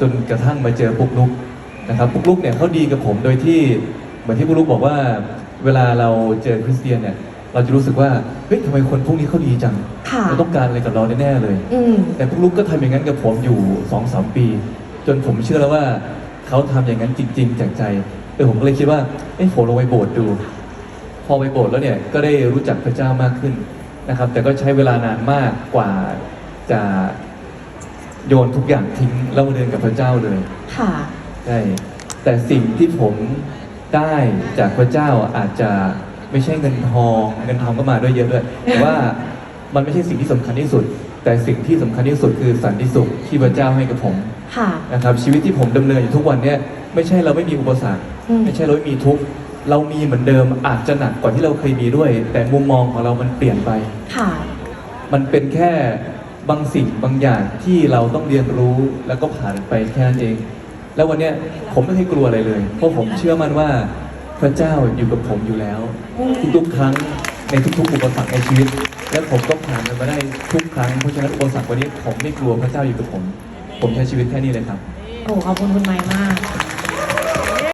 จนกระทั่งมาเจอปุ๊กลุกนะครับปุ๊กลุกเนี่ยเขาดีกับผมโดยที่เหมือนที่ปุ๊กลุกบอกว่า เวลาเราเจอคริสเตียนเนี่ยเราจะรู้สึกว่าเฮ้ยทำไมคนพวกนี้เขาดีจังค่ะเขาต้องการอะไรกับเราแน่ๆเลย อืม แต่ปุ๊กลุกก็ทำอย่างนั้นกับผมอยู่สองสามปี จนผมเชื่อแล้วว่าเขาทำอย่างนั้นจริง ๆ จากใจเออผมก็เลยคิดว่าเอ้ผมลงไปโบสถ์ดู พอไปโบสถ์แล้วเนี่ยก็ได้รู้จักพระเจ้ามากขึ้นนะครับ แต่ก็ใช้เวลานานมากกว่าจะ โยนทุกอย่างทิ้งแล้วมาเดินกับพระเจ้าเลยค่ะ ใช่แต่สิ่งที่ผมได้จากพระเจ้าอาจจะไม่ใช่เงินทอง เงินทองก็มาด้วยเยอะด้วยแต่ว่ามันไม่ใช่สิ่งที่สำคัญที่สุด แต่สิ่งที่สำคัญที่สุดคือสันติสุขที่พระเจ้าให้กับผมค่ะนะครับชีวิตที่ผมดำเนินอยู่ทุกวันเนี่ยไม่ใช่เราไม่มีอุปสรรคอืมไม่ใช่เราไม่มีทุกข์เรามีเหมือนเดิมอาจจะหนักกว่าที่เราเคยมีด้วย แต่มุมมองของเรามันเปลี่ยนไปค่ะมันเป็นแค่ บางสิ่งบางอย่างที่เราต้องเรียนรู้แล้วก็ผ่านไปแค่นั้นเอง แล้ววันเนี้ยผมไม่เคยกลัวอะไรเลย เพราะผมเชื่อมั่นว่าพระเจ้าอยู่กับผมอยู่แล้ว ทุกๆครั้งในทุกๆอุปสรรคในชีวิต และผมก็ผ่านมันมาได้ทุกครั้งเพราะฉะนั้นอุปสรรควันนี้ผมไม่กลัวพระเจ้าอยู่กับผม ผมใช้ชีวิตแค่นี้เลยครับ โอ้ขอบคุณคุณไม้มาก